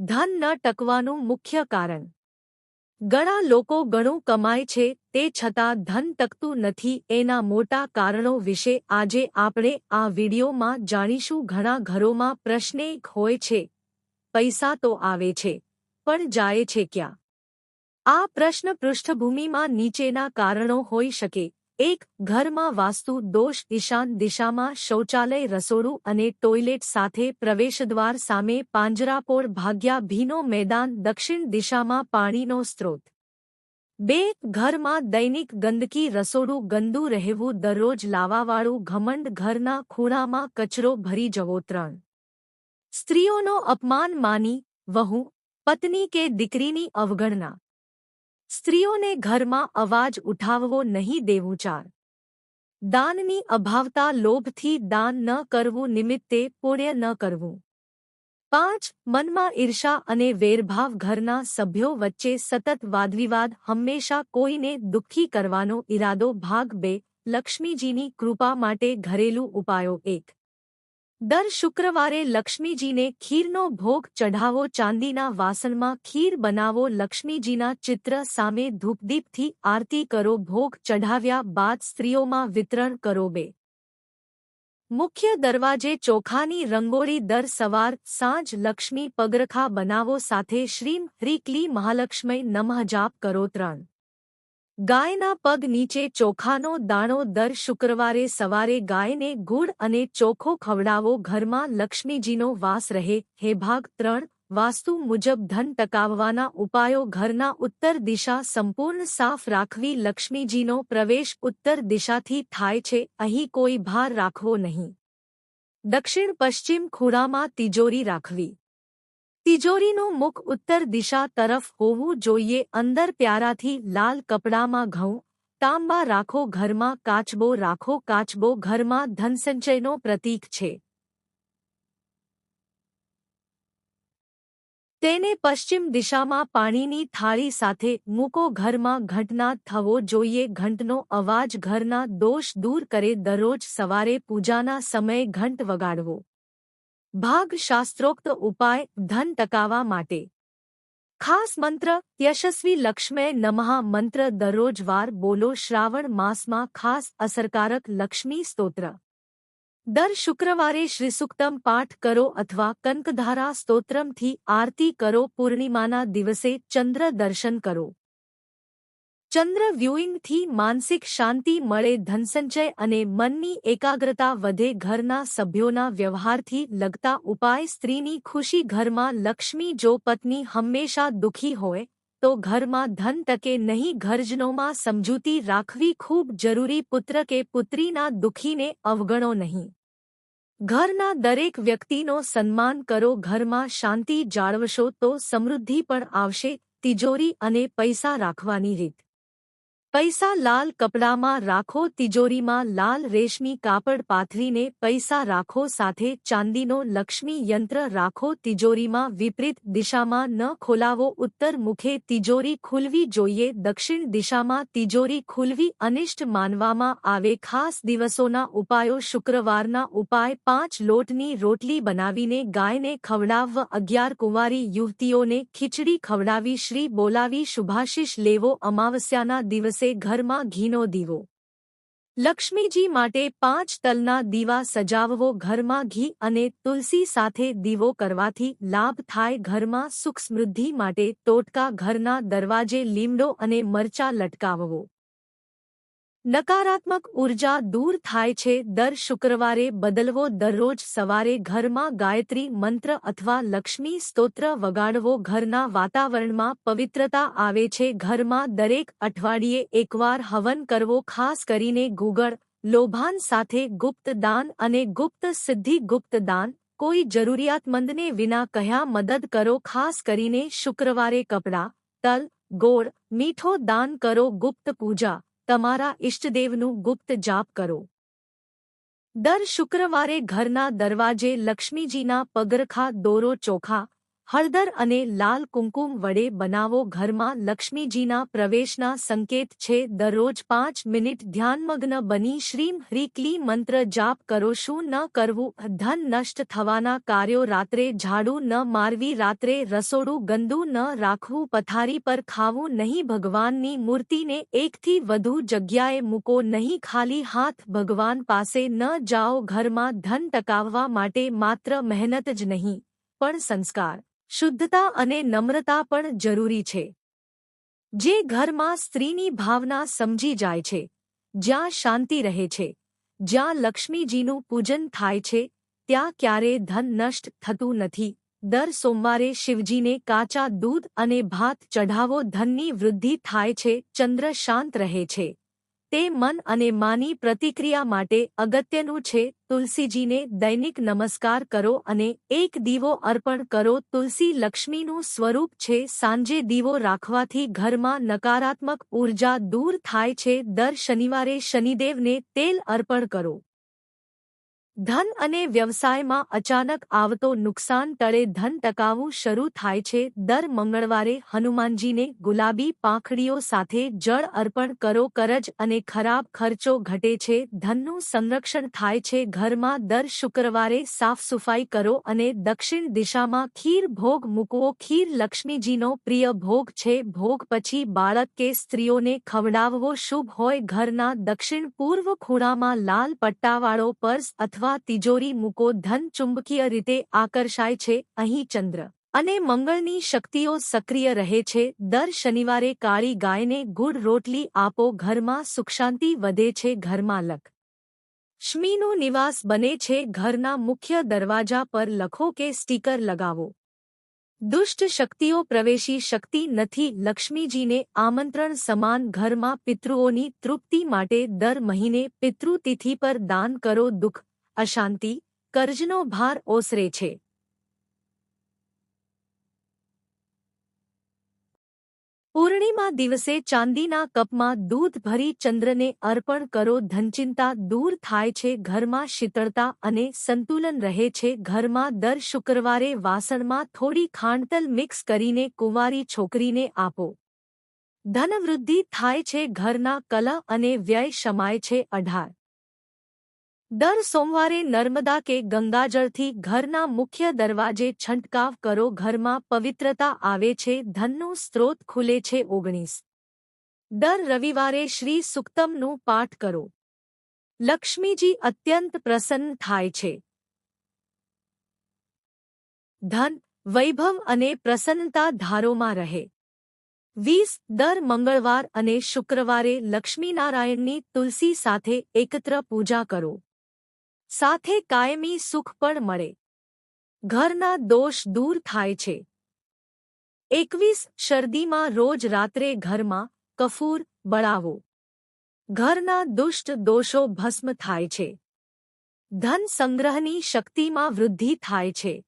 ધન ન ટકવાનું મુખ્ય કારણ. ઘણા લોકો ઘણું કમાય છે, તે છતાં ધન ટકતું નથી, એના મોટા કારણો વિશે આજે આપણે આ વિડીયોમાં જાણીશું. ઘણા ઘરોમાં પ્રશ્ન એક હોય છે, પૈસા તો આવે છે, પણ જાય છે ક્યાં? આ પ્રશ્ન પૃષ્ઠભૂમિમાં નીચેના કારણો હોઈ શકે. એક ઘરમાં વાસ્તુ દોષ ઈશાન દિશામાં શૌચાલય રસોડું અને ટોયલેટ સાથે પ્રવેશદ્વાર સામે પાંજરાપોળ ભાગ્યા ભીનો મેદાન દક્ષિણ દિશામાં પાણીનો સ્ત્રોત. બે, ઘરમાં દૈનિક ગંદકી રસોડું ગંદુ રહેવું દરરોજ લાવાવાળું ઘમંડ ઘરના ખૂણામાં કચરો ભરી જવો ત્રણ. સ્ત્રીઓનો અપમાન માની વહુ, પત્ની કે દીકરીની અવગણના. સ્ત્રીઓને ઘરમાં અવાજ ઉઠાવવો નહીં દેવું ચાર. દાનની અભાવતા લોભથી દાન ન કરવું નિમિત્તે પુણ્ય ન કરવું. પાંચ, મનમાં ઈર્ષા અને વેરભાવ ઘરના સભ્યો વચ્ચે સતત વાદવિવાદ હંમેશા કોઈને દુઃખી કરવાનો ઈરાદો ભાગ બે, લક્ષ્મીજીની કૃપા માટે ઘરેલું ઉપાયો એક. દર શુક્રવારે લક્ષ્મીજીને ખીરનો ભોગ ચઢાવો, ચાંદીના વાસણમાં ખીર બનાવો, લક્ષ્મીજીના ચિત્ર સામે ધૂપદીપથી આરતી કરો, ભોગ ચઢાવ્યા બાદ સ્ત્રીઓમાં વિતરણ કરો બે. મુખ્ય દરવાજે ચોખાની રંગોળી દર સવાર સાંજ લક્ષ્મી પગરખા બનાવો, સાથે શ્રીમ હ્રીકલી મહાલક્ષ્મી નમઃ જાપ કરો ત્રણ. ગાયના પગ નીચે ચોખાનો દાણો દર શુક્રવારે સવારે ગાયને ગુડ અને ચોખો ખવડાવો. ઘરમાં લક્ષ્મીજીનો વાસ રહે. હે ભાગ ત્રણ, વાસ્તુ મુજબ ધન ટકાવવાના ઉપાયો. ઘરના ઉત્તર દિશા સંપૂર્ણ સાફ રાખવી. લક્ષ્મીજીનો પ્રવેશ ઉત્તર દિશાથી થાય છે. અહીં કોઈ ભાર રાખવો નહીં. દક્ષિણ પશ્ચિમ ખૂણામાં તિજોરી રાખવી. તિજોરીનું મુખ ઉત્તર દિશા તરફ હોવું જોઈએ. અંદર પ્યારાથી લાલ કપડામાં ઘઉં, તાંબા રાખો, ઘરમાં કાચબો રાખો. કાચબો ઘરમાં ધનસંચયનો પ્રતીક છે. તેને પશ્ચિમ દિશામાં પાણીની થાળી સાથે મૂકો. ઘરમાં ઘંટના થવો જોઈએ. ઘંટનો અવાજ ઘરના દોષ દૂર કરે. દરરોજ સવારે પૂજાના સમયે ઘંટ વગાડવો. ભાગ શાસ્ત્રોક્ત ઉપાય ધન ટકાવા માટે ખાસ મંત્ર યશસ્વી લક્ષ્મય નમઃ મંત્ર દરરોજ વાર બોલો શ્રાવણ માસમાં ખાસ અસરકારક લક્ષ્મી સ્તોત્ર દર શુક્રવારે શ્રીસુક્તમ પાઠ કરો અથવા કનકધારા સ્તોત્રમથી આરતી કરો પૂર્ણિમાના દિવસે ચંદ્ર દર્શન કરો ચંદ્ર વ્યુઇંગથી માનસિક શાંતિ મળે ધનસંચય અને મનની એકાગ્રતા વધે, ઘરના સભ્યોના વ્યવહારથી લગતા ઉપાય, સ્ત્રીની ખુશી ઘરમાં, લક્ષ્મી જો પત્ની હંમેશા દુઃખી હોય, તો ઘરમાં ધન તકે નહીં, ઘરજનોમાં સમજૂતી રાખવી ખૂબ જરૂરી, પુત્ર કે પુત્રીના દુઃખીને અવગણો નહીં. ઘરના દરેક વ્યક્તિનો સન્માન કરો, ઘરમાં શાંતિ જાળવશો તો સમૃદ્ધિ પણ આવશે, તિજોરી અને પૈસા રાખવાની રીત. પૈસા લાલ કપડામાં રાખો, તિજોરીમાં લાલ રેશમી કાપડ પાથરીને પૈસા રાખો, સાથે ચાંદીનો લક્ષ્મી યંત્ર રાખો, તિજોરીમાં વિપરીત દિશામાં ન ખોલાવો, ઉત્તર મુખે તિજોરી ખુલવી જોઈએ, દક્ષિણ દિશામાં તિજોરી ખુલવી અનિષ્ટ માનવામાં આવે, ખાસ દિવસોના ઉપાયો, શુક્રવારના ઉપાય, પાંચ લોટની રોટલી બનાવીને ગાયને ખવડાવવા, અગિયાર કુંવારી યુવતીઓને ખીચડી ખવડાવી, શ્રી બોલાવી, શુભાશીષ લેવો, અમાવસ્યાના દિવસે દિવસે ઘરમાં ઘીનો દીવો. લક્ષ્મીજી માટે પાંચ તલના દીવા સજાવવો, ઘરમાં ઘી અને તુલસી સાથે દીવો કરવાથી લાભ થાય ઘરમાં સુખ સમૃદ્ધિ માટે. ટોટકા ઘરના દરવાજે લીમડો અને મરચા લટકાવવો. નકારાત્મક ઊર્જા દૂર થાય છે દર શુક્રવારે બદલવો દરરોજ સવારે ઘરમાં ગાયત્રી મંત્ર અથવા લક્ષ્મી સ્તોત્ર વગાડવો ઘરના વાતાવરણમાં પવિત્રતા આવે છે ઘરમાં દરેક અઠવાડિયે એકવાર હવન કરવો ખાસ કરીને ગુગળ, લોભાન સાથે ગુપ્ત દાન અને ગુપ્ત સિદ્ધિ ગુપ્ત દાન, કોઈ જરૂરિયાતમંદને વિના કહ્યા મદદ કરો ખાસ કરીને શુક્રવારે કપડાં, તલ, ગોળ, મીઠો દાન કરો ગુપ્ત પૂજા. તમારા ઇષ્ટદેવનું ગુપ્ત જાપ કરો. દર શુક્રવારે ઘરના દરવાજે લક્ષ્મીજીના પગરખા દોરો ચોખા હળદર અને લાલ કુંકુમ વડે બનાવો ઘરમાં લક્ષ્મીજીના પ્રવેશના સંકેત છે. દરરોજ પાંચ મિનિટ ધ્યાનમગ્ન બની શ્રીમ હ્રીકલી મંત્ર જાપ કરો. શું ન કરવું? ધન નષ્ટ થવાના કાર્યો રાત્રે ઝાડુ ન મારવી, રાત્રે રસોડું ગંદુ ન રાખવું, પથારી પર ખાવું નહીં. ભગવાનની મૂર્તિને એકથી વધુ જગ્યાએ મૂકો નહીં. ખાલી હાથ ભગવાન પાસે ન જાઓ. ઘરમાં ધન ટકાવવા માટે માત્ર મહેનત જ નહીં, પણ સંસ્કાર. શુદ્ધતા અને નમ્રતા પણ જરૂરી છે. જે ઘરમાં સ્ત્રીની ભાવના સમજી જાય છે, જ્યાં શાંતિ રહે છે, જ્યાં લક્ષ્મીજીનું પૂજન થાય છે, ત્યાં ક્યારે ધન નષ્ટ થતું નથી. દર સોમવારે શિવજીને કાચા દૂધ અને ભાત ચઢાવો ધનની વૃદ્ધિ થાય છે, ચંદ્ર શાંત રહે છે. તે મન અને માની પ્રતિક્રિયા માટે અગત્યનું છે. તુલસીજીને દૈનિક નમસ્કાર કરો અને એક દીવો અર્પણ કરો. તુલસી લક્ષ્મીનું સ્વરૂપ છે. સાંજે દીવો રાખવાથી ઘરમાં નકારાત્મક ઊર્જા દૂર થાય છે. દર શનિવારે શનિદેવને તેલ અર્પણ કરો. ધન અને વ્યવસાયમાં અચાનક આવતો નુકસાન તળે ધન ટકાવવું શરૂ થાય છે. દર મંગળવારે હનુમાનજીને ગુલાબી પાંખડીઓ સાથે જળ અર્પણ કરો. કરજ અને ખરાબ ખર્ચો ઘટે છે. ધનનું સંરક્ષણ થાય છે. ઘરમાં દર શુક્રવારે સાફસફાઈ કરો અને દક્ષિણ દિશામાં ખીર ભોગ મૂકવો. ખીર લક્ષ્મીજીનો પ્રિય ભોગ છે. ભોગ પછી બાળક કે સ્ત્રીઓને ખવડાવવો શુભ હોય. ઘરના દક્ષિણ પૂર્વ ખૂણામાં લાલ પટ્ટાવાળો પર્સ અથવા અથવા તિજોરી મૂકો ધન ચુંબકીય રીતે આકર્ષાય છે, અહીં ચંદ્ર. અને મંગળની શક્તિઓ સક્રિય રહે છે, દર શનિવારે કાળી ગાયને ગુડ રોટલી આપો, ઘરમાં સુખશાંતિ વધે છે, ઘરમાં લક. શ્મીનો નિવાસ બને છે, ઘરના મુખ્ય દરવાજા પર લખો કે સ્ટીકર લગાવો. દુષ્ટ શક્તિઓ પ્રવેશી શક્તિ નથી, લક્ષ્મીજીને આમંત્રણ સમાન ઘરમાં પિતૃઓની તૃપ્તિ માટે દર મહિને પિતૃતિથિ પર દાન કરો, દુઃખ અશાંતિ કર્જનો ભાર ઓસરે છે. પૂર્ણિમા દિવસે ચાંદીના કપમાં દૂધ ભરી ચંદ્રને અર્પણ કરો ધનચિંતા દૂર થાય છે ઘરમાં શીતળતા અને સંતુલન રહે છે ઘરમાં દર શુક્રવારે વાસણમાં થોડી ખાંડતલ મિક્સ કરીને કુંવારી છોકરીને આપો. ધનવૃદ્ધિ થાય છે ઘરના કલા અને વ્યય શમાય છે અઢાર. દર સોમવારે નર્મદા કે ગંગાજળથી ઘરના મુખ્ય દરવાજે છંટકાવ કરો. ઘરમાં પવિત્રતા આવે છે. ધનનું સ્ત્રોત ખુલે છે. ઓગણીસ. દર રવિવારે શ્રી સુક્તમનું પાઠ કરો. લક્ષ્મીજી અત્યંત પ્રસન્ન થાય છે. ધન, વૈભવ અને પ્રસન્નતા ધારોમાં રહે. વીસ, દર મંગળવાર અને શુક્રવારે લક્ષ્મીનારાયણની તુલસી સાથે એકત્ર પૂજા કરો. સાથે કાયમી સુખ પણ મળે. ઘરના દોષ દૂર થાય છે. એકવીસ શરદીમાં રોજ રાત્રે ઘરમાં કફૂર બળાવો. ઘરના દુષ્ટ દોષો ભસ્મ થાય છે. ધન સંગ્રહની શક્તિમાં વૃદ્ધિ થાય છે.